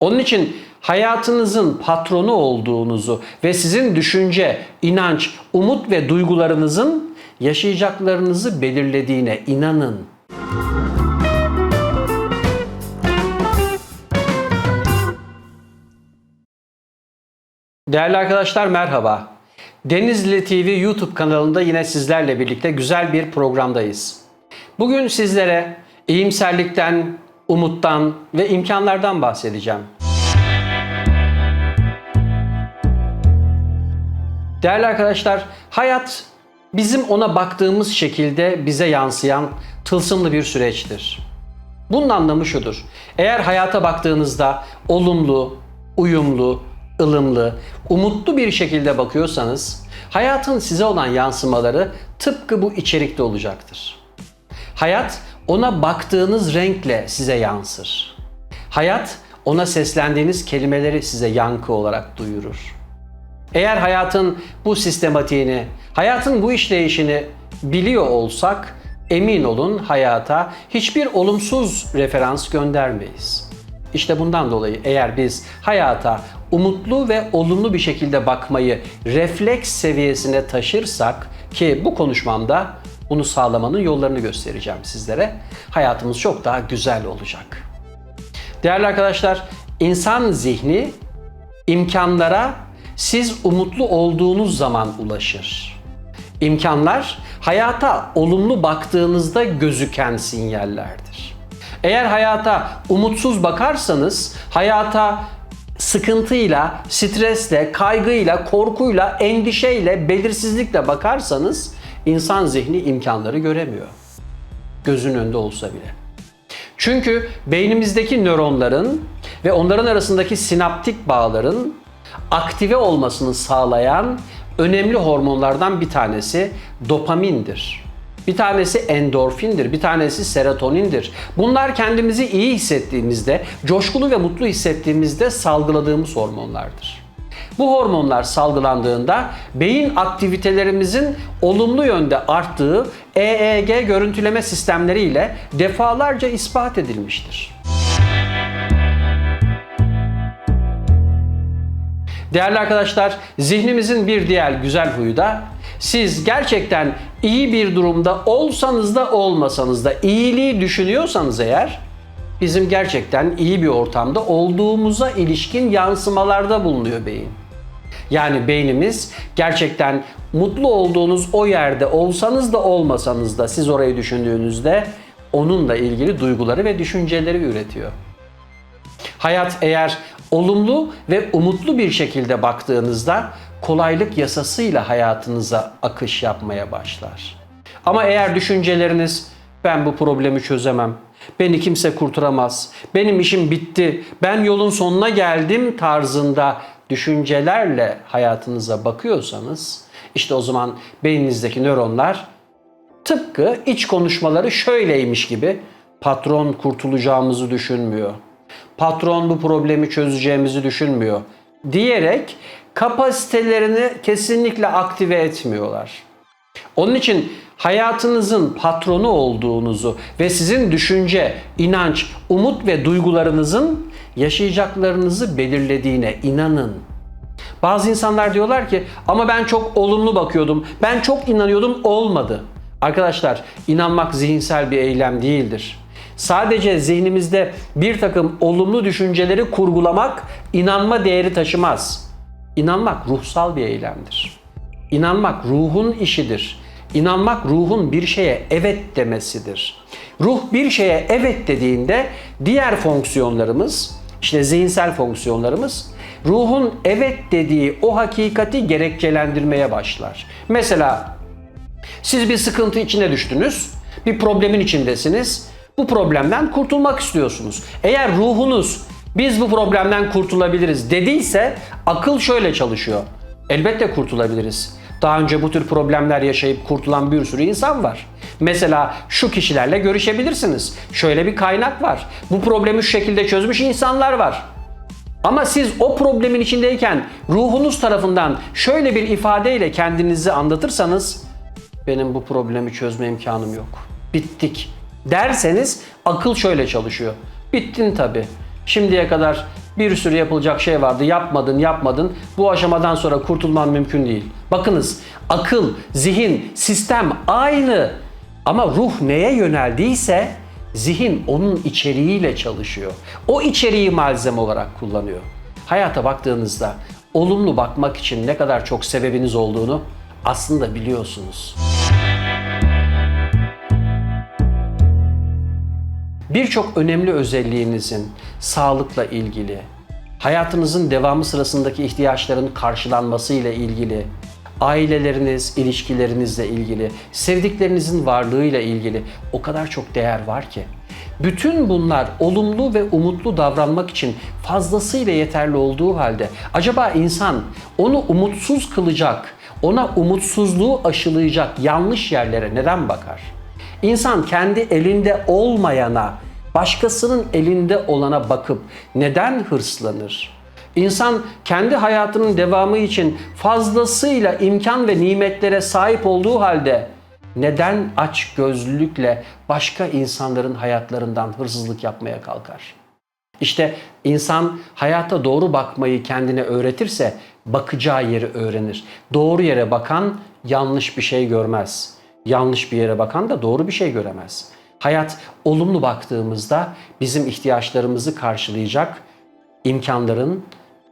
Onun için hayatınızın patronu olduğunuzu ve sizin düşünce, inanç, umut ve duygularınızın yaşayacaklarınızı belirlediğine inanın. Değerli arkadaşlar merhaba. Denizli TV YouTube kanalında yine sizlerle birlikte güzel bir programdayız. Bugün sizlere iyimserlikten, umuttan ve imkanlardan bahsedeceğim. Değerli arkadaşlar, hayat bizim ona baktığımız şekilde bize yansıyan tılsımlı bir süreçtir. Bunun anlamı şudur. Eğer hayata baktığınızda olumlu, uyumlu, ılımlı, umutlu bir şekilde bakıyorsanız hayatın size olan yansımaları tıpkı bu içerikte olacaktır. Hayat ona baktığınız renkle size yansır. Hayat ona seslendiğiniz kelimeleri size yankı olarak duyurur. Eğer hayatın bu sistematiğini, hayatın bu işleyişini biliyor olsak emin olun hayata hiçbir olumsuz referans göndermeyiz. İşte bundan dolayı eğer biz hayata umutlu ve olumlu bir şekilde bakmayı refleks seviyesine taşırsak ki bu konuşmamda bunu sağlamanın yollarını göstereceğim sizlere. Hayatımız çok daha güzel olacak. Değerli arkadaşlar, insan zihni imkanlara siz umutlu olduğunuz zaman ulaşır. İmkanlar hayata olumlu baktığınızda gözüken sinyallerdir. Eğer hayata umutsuz bakarsanız hayata sıkıntıyla, stresle, kaygıyla, korkuyla, endişeyle, belirsizlikle bakarsanız insan zihni imkanları göremiyor. Gözün önünde olsa bile. Çünkü beynimizdeki nöronların ve onların arasındaki sinaptik bağların aktive olmasını sağlayan önemli hormonlardan bir tanesi dopamindir. Bir tanesi endorfindir, bir tanesi serotonindir. Bunlar kendimizi iyi hissettiğimizde, coşkulu ve mutlu hissettiğimizde salgıladığımız hormonlardır. Bu hormonlar salgılandığında beyin aktivitelerimizin olumlu yönde arttığı EEG görüntüleme sistemleriyle defalarca ispat edilmiştir. Değerli arkadaşlar, zihnimizin bir diğer güzel huyu da siz gerçekten iyi bir durumda olsanız da olmasanız da iyiliği düşünüyorsanız eğer bizim gerçekten iyi bir ortamda olduğumuza ilişkin yansımalarda bulunuyor beyin. Yani beynimiz gerçekten mutlu olduğunuz o yerde olsanız da olmasanız da siz orayı düşündüğünüzde onunla ilgili duyguları ve düşünceleri üretiyor. Hayat eğer olumlu ve umutlu bir şekilde baktığınızda kolaylık yasasıyla hayatınıza akış yapmaya başlar. Ama eğer düşünceleriniz ben bu problemi çözemem, beni kimse kurtaramaz, benim işim bitti, ben yolun sonuna geldim tarzında düşüncelerle hayatınıza bakıyorsanız işte o zaman beyninizdeki nöronlar tıpkı iç konuşmaları şöyleymiş gibi patron kurtulacağımızı düşünmüyor. Patron bu problemi çözeceğimizi düşünmüyor diyerek kapasitelerini kesinlikle aktive etmiyorlar. Onun için hayatınızın patronu olduğunuzu ve sizin düşünce, inanç, umut ve duygularınızın yaşayacaklarınızı belirlediğine inanın. Bazı insanlar diyorlar ki ama ben çok olumlu bakıyordum, ben çok inanıyordum olmadı. Arkadaşlar inanmak zihinsel bir eylem değildir. Sadece zihnimizde bir takım olumlu düşünceleri kurgulamak inanma değeri taşımaz. İnanmak ruhsal bir eylemdir. İnanmak ruhun işidir. İnanmak ruhun bir şeye evet demesidir. Ruh bir şeye evet dediğinde diğer fonksiyonlarımız, işte zihinsel fonksiyonlarımız ruhun evet dediği o hakikati gerekçelendirmeye başlar. Mesela siz bir sıkıntı içine düştünüz, bir problemin içindesiniz. Bu problemden kurtulmak istiyorsunuz. Eğer ruhunuz biz bu problemden kurtulabiliriz dediyse akıl şöyle çalışıyor. Elbette kurtulabiliriz. Daha önce bu tür problemler yaşayıp kurtulan bir sürü insan var. Mesela şu kişilerle görüşebilirsiniz. Şöyle bir kaynak var. Bu problemi şu şekilde çözmüş insanlar var. Ama siz o problemin içindeyken ruhunuz tarafından şöyle bir ifadeyle kendinizi anlatırsanız benim bu problemi çözme imkanım yok. Bittik derseniz akıl şöyle çalışıyor. Bittin tabi. Şimdiye kadar Bir sürü yapılacak şey vardı. Yapmadın, yapmadın. Bu aşamadan sonra kurtulman mümkün değil. Bakınız, akıl, zihin, sistem aynı. Ama ruh neye yöneldiyse zihin onun içeriğiyle çalışıyor. O içeriği malzeme olarak kullanıyor. Hayata baktığınızda olumlu bakmak için ne kadar çok sebebiniz olduğunu aslında biliyorsunuz. Birçok önemli özelliğinizin sağlıkla ilgili, hayatınızın devamı sırasındaki ihtiyaçların karşılanması ile ilgili, aileleriniz, ilişkilerinizle ilgili, sevdiklerinizin varlığıyla ilgili o kadar çok değer var ki. Bütün bunlar olumlu ve umutlu davranmak için fazlasıyla yeterli olduğu halde acaba insan onu umutsuz kılacak, ona umutsuzluğu aşılayacak yanlış yerlere neden bakar? İnsan kendi elinde olmayana, başkasının elinde olana bakıp neden hırslanır? İnsan kendi hayatının devamı için fazlasıyla imkan ve nimetlere sahip olduğu halde neden aç gözlülükle başka insanların hayatlarından hırsızlık yapmaya kalkar? İşte insan hayata doğru bakmayı kendine öğretirse bakacağı yeri öğrenir. Doğru yere bakan yanlış bir şey görmez. Yanlış bir yere bakan da doğru bir şey göremez. Hayat olumlu baktığımızda bizim ihtiyaçlarımızı karşılayacak imkanların,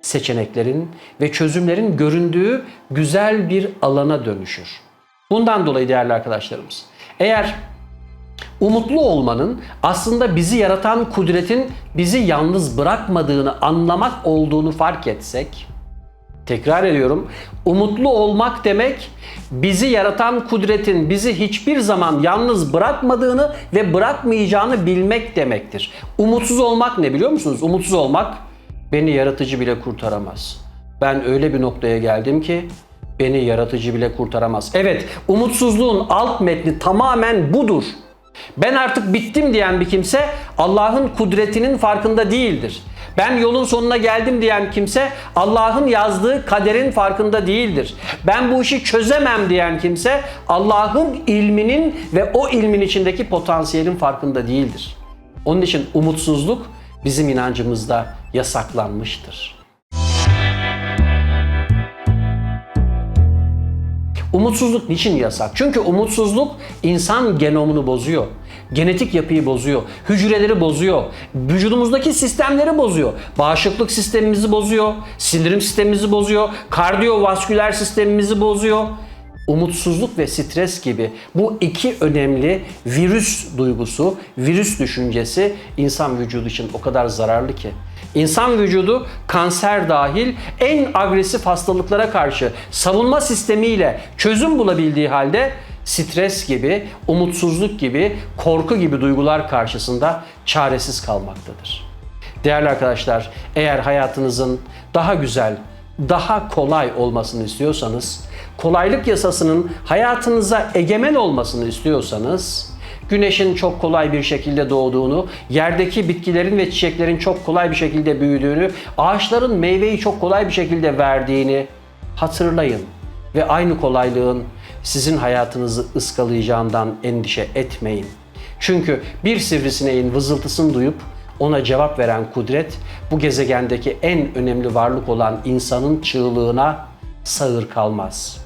seçeneklerin ve çözümlerin göründüğü güzel bir alana dönüşür. Bundan dolayı değerli arkadaşlarımız, eğer umutlu olmanın aslında bizi yaratan kudretin bizi yalnız bırakmadığını anlamak olduğunu fark etsek, tekrar ediyorum, umutlu olmak demek bizi yaratan kudretin bizi hiçbir zaman yalnız bırakmadığını ve bırakmayacağını bilmek demektir. Umutsuz olmak ne biliyor musunuz? Umutsuz olmak beni yaratıcı bile kurtaramaz. Ben öyle bir noktaya geldim ki beni yaratıcı bile kurtaramaz. Evet, umutsuzluğun alt metni tamamen budur. Ben artık bittim diyen bir kimse Allah'ın kudretinin farkında değildir. Ben yolun sonuna geldim diyen kimse Allah'ın yazdığı kaderin farkında değildir. Ben bu işi çözemem diyen kimse Allah'ın ilminin ve o ilmin içindeki potansiyelin farkında değildir. Onun için umutsuzluk bizim inancımızda yasaklanmıştır. Umutsuzluk niçin yasak? Çünkü umutsuzluk insan genomunu bozuyor. Genetik yapıyı bozuyor. Hücreleri bozuyor. Vücudumuzdaki sistemleri bozuyor. Bağışıklık sistemimizi bozuyor. Sindirim sistemimizi bozuyor. Kardiyovasküler sistemimizi bozuyor. Umutsuzluk ve stres gibi bu iki önemli virüs duygusu, virüs düşüncesi insan vücudu için o kadar zararlı ki. İnsan vücudu kanser dahil en agresif hastalıklara karşı savunma sistemiyle çözüm bulabildiği halde stres gibi, umutsuzluk gibi, korku gibi duygular karşısında çaresiz kalmaktadır. Değerli arkadaşlar, eğer hayatınızın daha güzel, daha kolay olmasını istiyorsanız, kolaylık yasasının hayatınıza egemen olmasını istiyorsanız, güneşin çok kolay bir şekilde doğduğunu, yerdeki bitkilerin ve çiçeklerin çok kolay bir şekilde büyüdüğünü, ağaçların meyveyi çok kolay bir şekilde verdiğini hatırlayın ve aynı kolaylığın sizin hayatınızı ıskalayacağından endişe etmeyin. Çünkü bir sivrisineğin vızıltısını duyup ona cevap veren kudret bu gezegendeki en önemli varlık olan insanın çığlığına sağır kalmaz.''